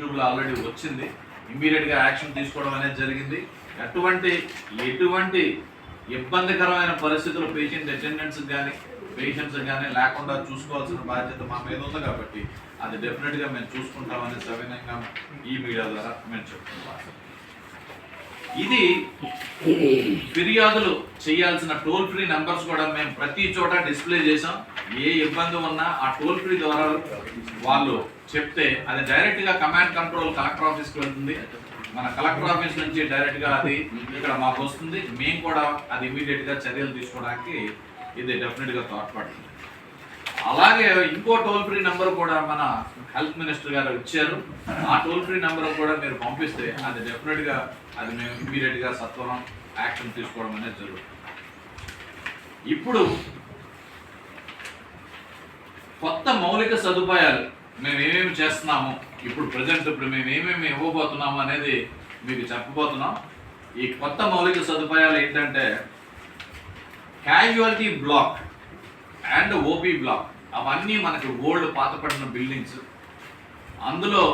యూట్యూబ్లో ఆల్రెడీ వచ్చింది. ఇమ్మీడియట్గా యాక్షన్ తీసుకోవడం అనేది జరిగింది. అటువంటి ఎటువంటి ఇబ్బందికరమైన పరిస్థితులు పేషెంట్ అటెండెన్స్ కానీ పేషెంట్స్ కానీ లేకుండా చూసుకోవాల్సిన బాధ్యత మా మీద ఉంది కాబట్టి అది డెఫినెట్గా మేము చూసుకుంటామని సవినయంగా ఈ మీడియా ద్వారా మేము చెప్తున్నాం. ఇది ఫిర్యాదులు చేయాల్సిన టోల్ ఫ్రీ నంబర్స్ కూడా మేము ప్రతి చోట డిస్ప్లే చేసాం ఏ ఇబ్బంది ఉన్నా ఆ టోల్ ఫ్రీ ద్వారా వాళ్ళు చెప్తే అది డైరెక్ట్గా కమాండ్ కంట్రోల్ కలెక్టర్ ఆఫీస్కి వెళ్తుంది. మన కలెక్టర్ ఆఫీస్ నుంచి డైరెక్ట్గా అది ఇక్కడ మాకు వస్తుంది. మేము కూడా అది ఇమీడియట్గా చర్యలు తీసుకోవడానికి ఇది డెఫినెట్గా తోడ్పడుతుంది. అలాగే ఇంకో టోల్ ఫ్రీ నంబర్ కూడా మన హెల్త్ మినిస్టర్ గారు ఇచ్చారు. ఆ టోల్ ఫ్రీ నంబర్ కూడా మీరు పంపిస్తే అది డెఫినెట్గా అది మేము ఇమీడియట్గా సత్వరం యాక్షన్ తీసుకోవడం అనేది జరుగుతుంది. ఇప్పుడు కొత్త మౌలిక సదుపాయాలు మేము ఏమేమి చేస్తున్నాము? ఇప్పుడు ప్రజెంట్ ఇప్పుడు మేము ఏమేమి ఇవ్వబోతున్నాము అనేది మీకు చెప్పబోతున్నాం. ఈ కొత్త మౌలిక సదుపాయాలు ఏంటంటే casualty block and OP block అవన్నీ మనకి ఓల్డ్ పాతపడిన బిల్డింగ్స్ అందులో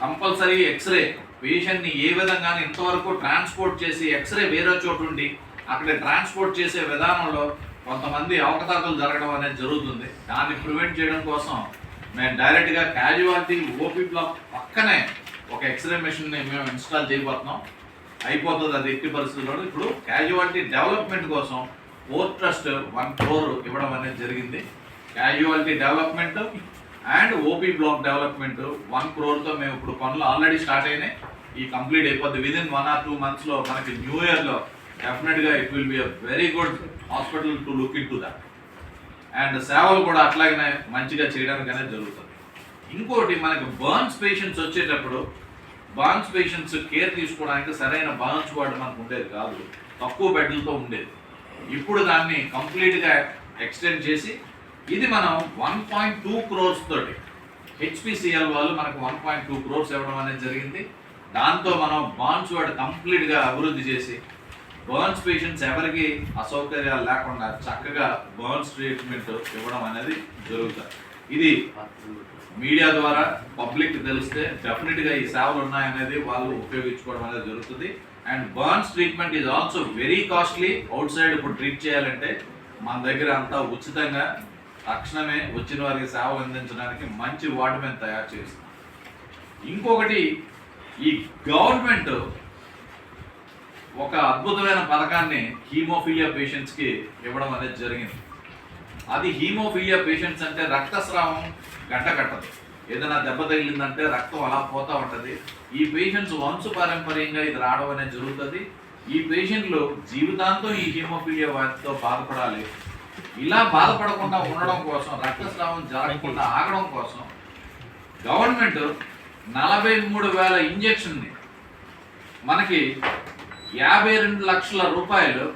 కంపల్సరీ ఎక్స్రే పేషెంట్ని ఏ విధంగానే ఇంతవరకు ట్రాన్స్పోర్ట్ చేసి ఎక్స్రే వేరే చోటు ఉండి అక్కడ ట్రాన్స్పోర్ట్ చేసే విధానంలో కొంతమంది అవకతవకలు జరగడం అనేది జరుగుతుంది. దాన్ని ప్రివెంట్ చేయడం కోసం మేము డైరెక్ట్గా క్యాజువాలిటీ ఓపీ బ్లాక్ పక్కనే ఒక ఎక్స్రే మెషిన్ని మేము ఇన్స్టాల్ చేయబోతున్నాం. అయిపోతుంది అది ఎట్టి పరిస్థితుల్లో ఇప్పుడు క్యాజువాలిటీ డెవలప్మెంట్ కోసం ఫోర్ ట్రస్ట్ వన్ క్రోర్ ఇవ్వడం అనేది జరిగింది. Casualty development and OP block development one క్రోర్తో మేము ఇప్పుడు పనులు ఆల్రెడీ స్టార్ట్ అయినాయి. ఈ కంప్లీట్ అయిపోద్ది. విదిన్ వన్ ఆర్ టూ మంత్స్లో మనకి న్యూ ఇయర్లో డెఫినెట్గా it will be a very good hospital to look into that and సేవలు కూడా అట్లాగనే మంచిగా చేయడానికి అనేది జరుగుతుంది. ఇంకోటి మనకి బర్న్స్ పేషెంట్స్ వచ్చేటప్పుడు బర్న్స్ పేషెంట్స్ కేర్ తీసుకోవడానికి సరైన బర్న్స్ వార్డు మనకు ఉండేది కాదు. తక్కువ బెడ్లతో ఉండేది. ఇప్పుడు దాన్ని కంప్లీట్గా ఎక్స్టెండ్ చేసి ఇది మనం వన్ పాయింట్ టూ క్రోర్స్ తోటి హెచ్పిసిఎల్ వాళ్ళు మనకు వన్ పాయింట్ టూ క్రోర్స్ ఇవ్వడం అనేది జరిగింది. దాంతో మనం బాన్స్ వాడు కంప్లీట్గా అభివృద్ధి చేసి బర్న్స్ పేషెంట్స్ ఎవరికి అసౌకర్యాలు లేకుండా చక్కగా బర్న్స్ ట్రీట్మెంట్ ఇవ్వడం అనేది జరుగుతుంది. ఇది మీడియా ద్వారా పబ్లిక్ తెలిస్తే డెఫినెట్గా ఈ సేవలు ఉన్నాయనేది వాళ్ళు ఉపయోగించుకోవడం అనేది జరుగుతుంది. And burns treatment is also very costly outside ఇప్పుడు ట్రీట్ చేయాలంటే మన దగ్గర అంతా ఉచితంగా తక్షణమే వచ్చిన వారికి సేవలు అందించడానికి మంచి వార్డు మేము తయారు చేస్తాం ఇంకొకటి ఈ గవర్నమెంట్ ఒక అద్భుతమైన పథకాన్ని హీమోఫిలియా పేషెంట్స్కి ఇవ్వడం అనేది జరిగింది. అది హీమోఫిలియా పేషెంట్స్ అంటే రక్తస్రావం గంట కట్టదు. ఏదైనా దెబ్బ తగిలిందంటే రక్తం అలా పోతూ ఉంటుంది. ఈ పేషెంట్స్ వంశపారంపర్యంగా ఇది రావడం అనేది జరుగుతుంది. ఈ పేషెంట్లు జీవితాంతం ఈ హీమోఫీలియా వ్యాధితో బాధపడాలి. ఇలా బాధపడకుండా ఉండడం కోసం రక్తస్రావం జరగకుండా ఆగడం కోసం గవర్నమెంట్ నలభై మూడు వేల ఇంజక్షన్ని మనకి యాభై రెండు లక్షల రూపాయలు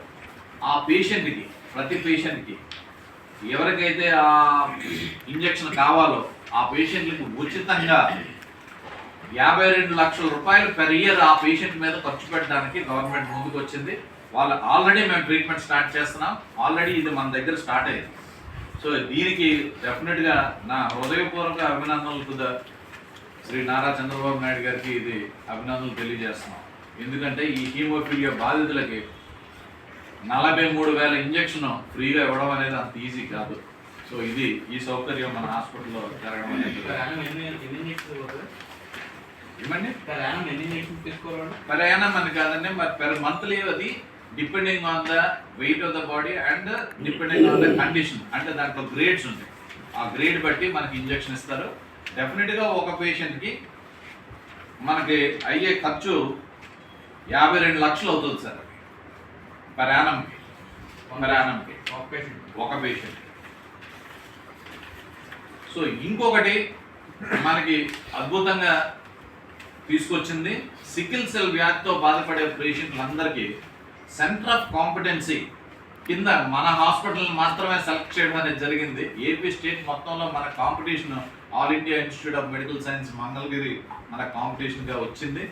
ఆ పేషెంట్కి ప్రతి పేషెంట్కి ఎవరికైతే ఆ ఇంజక్షన్ కావాలో ఆ పేషెంట్లకు ఉచితంగా యాభై రెండు లక్షల రూపాయలు పెర్ ఇయర్ ఆ పేషెంట్ మీద ఖర్చు పెట్టడానికి గవర్నమెంట్ ముందుకు వచ్చింది వాళ్ళు ఆల్రెడీ మేము ట్రీట్మెంట్ స్టార్ట్ చేస్తున్నాం. ఆల్రెడీ ఇది మన దగ్గర స్టార్ట్ అయ్యింది సో దీనికి డెఫినెట్గా నా హృదయపూర్వక అభినందనలు శ్రీ నారా చంద్రబాబు నాయుడు గారికి ఇది అభినందనలు తెలియజేస్తున్నాం. ఎందుకంటే ఈ హీమోఫిలియా బాధితులకి నలభై మూడు వేల ఇంజక్షన్ ఫ్రీగా ఇవ్వడం అనేది అంత ఈజీ కాదు. సో ఇది ఈ సౌకర్యం మన హాస్పిటల్లో జరగడం అనేది ఏమండి? ప్రయాణం అని కాదండి మరి పెర్ మంత్లీ అది depending on the weight of the body and depending on the condition అంటే దాంట్లో గ్రేడ్స్ ఉంటాయి. ఆ గ్రేడ్ బట్టి మనకి ఇంజెక్షన్ ఇస్తారు. డెఫినెట్గా ఒక పేషెంట్కి మనకి అయ్యే ఖర్చు యాభై రెండు లక్షలు అవుతుంది సార్. పర్ యానంకి పర్ యానంకి ఒక పేషెంట్ సో ఇంకొకటి మనకి అద్భుతంగా తీసుకొచ్చింది. సికిల్ సెల్ వ్యాధితో బాధపడే పేషెంట్లందరికీ సెంటర్ ఆఫ్ కాంపిటెన్సీ కింద మన హాస్పిటల్ మాత్రమే సెలెక్ట్ చేయడం అనేది జరిగింది. ఏపీ స్టేట్ మొత్తంలో మన competition all India institute of medical science Mangalagiri మన కాంపిటీషన్గా వచ్చింది.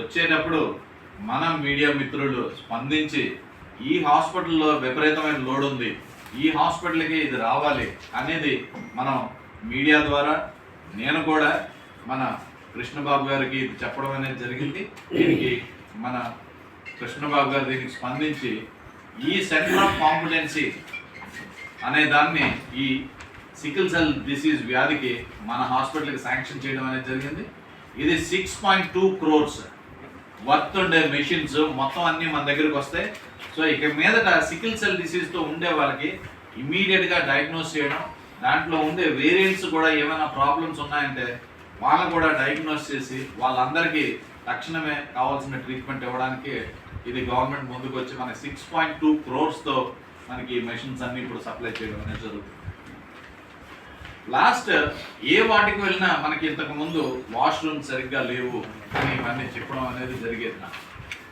వచ్చేటప్పుడు మన మీడియా మిత్రులు స్పందించి ఈ హాస్పిటల్లో విపరీతమైన లోడ్ ఉంది. ఈ హాస్పిటల్కి ఇది రావాలి అనేది మనం మీడియా ద్వారా నేను కూడా మన కృష్ణబాబు గారికి ఇది చెప్పడం అనేది జరిగింది. దీనికి మన కృష్ణబాబు గారు దీనికి స్పందించి ఈ సెంటర్ ఆఫ్ కాంపిటెన్సీ అనే దాన్ని ఈ సికిల్ సెల్ డిసీజ్ వ్యాధికి మన హాస్పిటల్కి శాంక్షన్ చేయడం అనేది జరిగింది. ఇది six point two crores worth ఉండే మెషిన్స్ మొత్తం అన్నీ మన దగ్గరికి వస్తాయి. సో ఇక మీదట సికిల్ సెల్ డిసీజ్తో ఉండే వాళ్ళకి ఇమీడియట్గా డయాగ్నోస్ చేయడం దాంట్లో ఉండే వేరియంట్స్ కూడా ఏమైనా ప్రాబ్లమ్స్ ఉన్నాయంటే వాళ్ళని కూడా డయాగ్నోస్ చేసి వాళ్ళందరికీ తక్షణమే కావాల్సిన ట్రీట్మెంట్ ఇవ్వడానికి ఇది గవర్నమెంట్ ముందుకు వచ్చి మనకి సిక్స్ పాయింట్ టూ క్రోర్స్తో మనకి మెషిన్స్ అన్ని ఇప్పుడు సప్లై చేయడం అనేది జరుగుతుంది. లాస్ట్ ఏ వాటికి వెళ్ళినా మనకి ఇంతకు ముందు వాష్రూమ్ సరిగ్గా లేవు అని ఇవన్నీ చెప్పడం అనేది జరిగేది నాకు.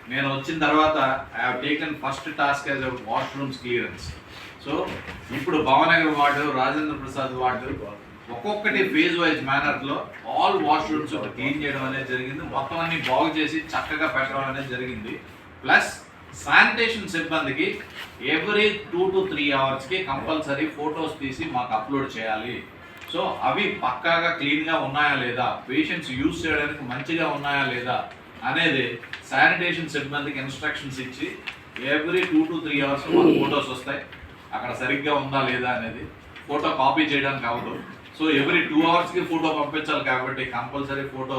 నేను వచ్చిన తర్వాత I have taken first task as washrooms clearance so ఇప్పుడు భవనగర్ వార్డు రాజేంద్ర ప్రసాద్ వార్డు ఒక్కొక్కటి ఫేజ్ వైజ్ మేనర్లో ఆల్ వాష్రూమ్స్ క్లీన్ చేయడం అనేది జరిగింది. మొత్తం అన్ని బాగు చేసి చక్కగా పెట్టడం అనేది జరిగింది. ప్లస్ శానిటేషన్ సిబ్బందికి ఎవ్రీ టూ టు త్రీ అవర్స్కి కంపల్సరీ ఫొటోస్ తీసి మాకు అప్లోడ్ చేయాలి. సో అవి పక్కాగా క్లీన్గా ఉన్నాయా లేదా? పేషెంట్స్ యూజ్ చేయడానికి మంచిగా ఉన్నాయా లేదా? అనేది శానిటేషన్ సిబ్బందికి ఇన్స్ట్రక్షన్స్ ఇచ్చి every two to three hours మాకు ఫొటోస్ వస్తాయి. అక్కడ సరిగ్గా ఉందా లేదా అనేది ఫోటో కాపీ చేయడానికి అవ్వదు. సో ఎవ్రీ టూ అవర్స్కి ఫోటో పంపించాలి కాబట్టి కంపల్సరీ ఫోటో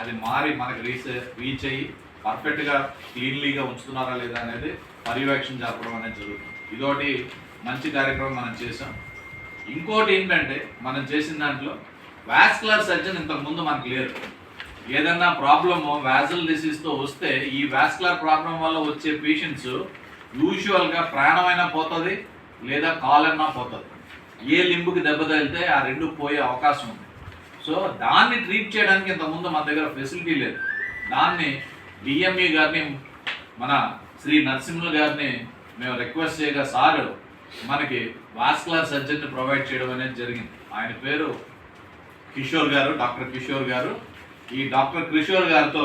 అది మారి మనకి రీచ్ రీచ్ అయ్యి పర్ఫెక్ట్గా క్లీన్లీగా ఉంచుతున్నారా లేదా అనేది పర్యవేక్షణ జరపడం అనేది జరుగుతుంది. ఇదొకటి మంచి కార్యక్రమం మనం చేసాం ఇంకోటి ఏంటంటే మనం చేసిన దాంట్లో వాస్కులర్ సర్జన్ ఇంతకుముందు మనకు లేరు. ఏదన్నా ప్రాబ్లమ్ వ్యాజల్ డిసీజ్తో వస్తే ఈ వాస్కులర్ ప్రాబ్లం వల్ల వచ్చే పేషెంట్స్ యూజువల్గా ప్రాణమైనా పోతుంది లేదా కాలన్నా పోతుంది. ఏ లింబుకి దెబ్బ తగిలితే ఆ రెండు పోయే అవకాశం ఉంది. సో దాన్ని ట్రీట్ చేయడానికి ఇంతకుముందు మన దగ్గర ఫెసిలిటీ లేదు. దాన్ని డిఎంఈ గారిని మన శ్రీ నరసింహులు గారిని మేము రిక్వెస్ట్ చేయగా సార్ మనకి వాస్కులర్ సర్జన్ ప్రొవైడ్ చేయడం అనేది జరిగింది. ఆయన పేరు కిషోర్ గారు డాక్టర్ కిషోర్ గారు. ఈ డాక్టర్ కిషోర్ గారితో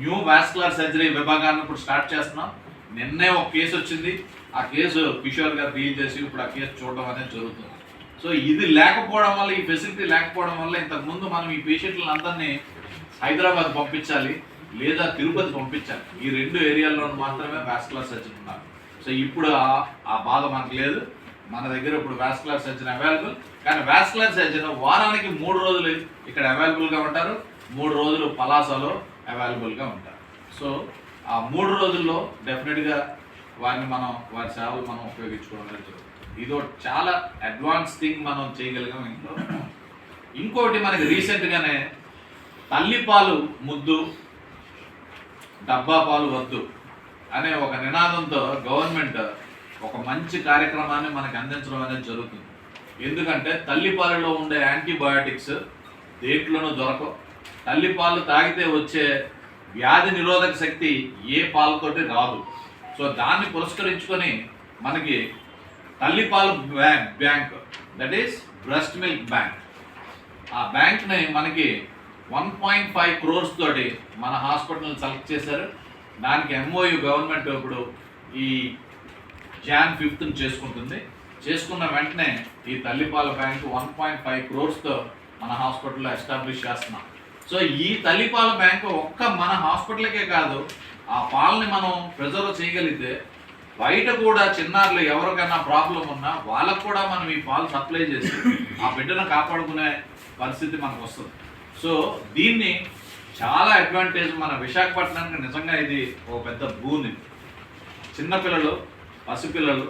న్యూ వాస్కులర్ సర్జరీ విభాగాన్ని ఇప్పుడు స్టార్ట్ చేస్తున్నాం. నిన్నే ఒక కేసు వచ్చింది. ఆ కేసు కిషోర్ గారు డీల్ చేసి ఇప్పుడు ఆ కేసు చూడడం అనేది జరుగుతుంది. సో ఇది లేకపోవడం వల్ల ఈ ఫెసిలిటీ లేకపోవడం వల్ల ఇంతకుముందు మనం ఈ పేషెంట్లను అందరినీ హైదరాబాద్ పంపించాలి లేదా తిరుపతి పంపించాలి. ఈ రెండు ఏరియాల్లో మాత్రమే వాస్కులర్ సర్జన్ ఉన్నారు. సో ఇప్పుడు ఆ- ఆ బాధ మనకు లేదు. మన దగ్గర ఇప్పుడు వ్యాస్కులర్ సర్జన్ అవైలబుల్ కానీ వ్యాస్కులర్ సర్జన్ వారానికి మూడు రోజులు ఇక్కడ అవైలబుల్గా ఉంటారు. మూడు రోజులు పలాసలో అవైలబుల్గా ఉంటారు. సో ఆ మూడు రోజుల్లో డెఫినెట్గా వారిని మనం వారి సేవలు మనం ఉపయోగించుకోవడం జరుగుతుంది. ఇదో చాలా అడ్వాన్స్ థింగ్ మనం చేయగలిగాం ఇంట్లో ఇంకోటి మనకి రీసెంట్గానే తల్లిపాలు ముద్దు డబ్బా పాలు వద్దు. అనే ఒక నినాదంతో గవర్నమెంట్ ఒక మంచి కార్యక్రమాన్ని మనకు అందించడం అనేది జరుగుతుంది. ఎందుకంటే తల్లిపాలలో ఉండే యాంటీబయాటిక్స్ దేంట్లోనూ దొరకవు. తల్లిపాలు తాగితే వచ్చే వ్యాధి నిరోధక శక్తి ఏ పాలతోటి రాదు. సో దాన్ని పురస్కరించుకొని మనకి తల్లిపాలు bank bank that is breast milk bank ఆ బ్యాంక్ని మనకి వన్ పాయింట్ ఫైవ్ క్రోర్స్ తోటి మన హాస్పిటల్ సెలెక్ట్ చేశారు. దానికి ఎంఓయు గవర్నమెంట్ ఇప్పుడు ఈ జాన్ ఫిఫ్త్ని చేసుకుంటుంది. చేసుకున్న వెంటనే ఈ తల్లిపాల బ్యాంక్ వన్ పాయింట్ ఫైవ్ క్రోర్స్తో మన హాస్పిటల్లో ఎస్టాబ్లిష్ చేస్తున్నాం. సో ఈ తల్లిపాల బ్యాంకు ఒక్క మన హాస్పిటల్కే కాదు ఆ పాలని మనం ప్రిజర్వ్ చేయగలిగితే బయట కూడా చిన్నారులు ఎవరికైనా ప్రాబ్లం ఉన్నా వాళ్ళకు కూడా మనం ఈ పాలు సప్లై చేసి ఆ బిడ్డను కాపాడుకునే పరిస్థితి మనకు వస్తుంది. సో దీన్ని చాలా అడ్వాంటేజ్ మన విశాఖపట్నానికి నిజంగా ఇది ఒక పెద్ద భూమి చిన్నపిల్లలు పసిపిల్లలు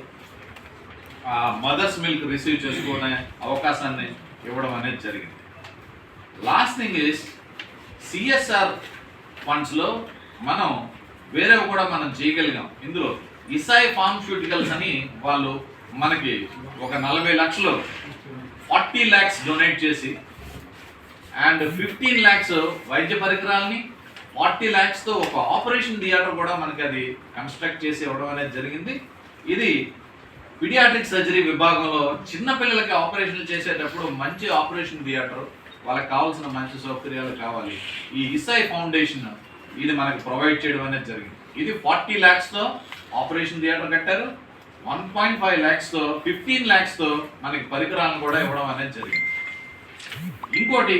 ఆ మదర్స్ మిల్క్ రిసీవ్ చేసుకునే అవకాశాన్ని ఇవ్వడం అనేది జరిగింది. లాస్ట్ థింగ్ ఈజ్ సిఎస్ఆర్ ఫండ్స్లో మనం వేరే కూడా మనం చేయగలిగాం. ఇందులో ఇసాయి ఫార్మస్యూటికల్స్ అని వాళ్ళు మనకి ఒక నలభై లక్షలు ఫార్టీ ల్యాక్స్ డొనేట్ చేసి అండ్ ఫిఫ్టీన్ ల్యాక్స్ వైద్య పరికరాలని ఫార్టీ ల్యాక్స్తో ఒక ఆపరేషన్ థియేటర్ కూడా మనకి అది కన్స్ట్రక్ట్ చేసి ఇవ్వడం అనేది జరిగింది. ఇది పిడియాట్రిక్ సర్జరీ విభాగంలో చిన్నపిల్లలకి ఆపరేషన్లు చేసేటప్పుడు మంచి ఆపరేషన్ థియేటర్ వాళ్ళకి కావాల్సిన మంచి సౌకర్యాలు కావాలి. ఈ ఇసాయి ఫౌండేషన్ ఇది మనకి ప్రొవైడ్ చేయడం అనేది జరిగింది. ఇది ఫార్టీ ల్యాక్స్తో ఆపరేషన్ థియేటర్ కట్టారు. వన్ పాయింట్ ఫైవ్ ల్యాక్స్తో ఫిఫ్టీన్ ల్యాక్స్తో మనకి పరికరాలను కూడా ఇవ్వడం అనేది జరిగింది. ఇంకోటి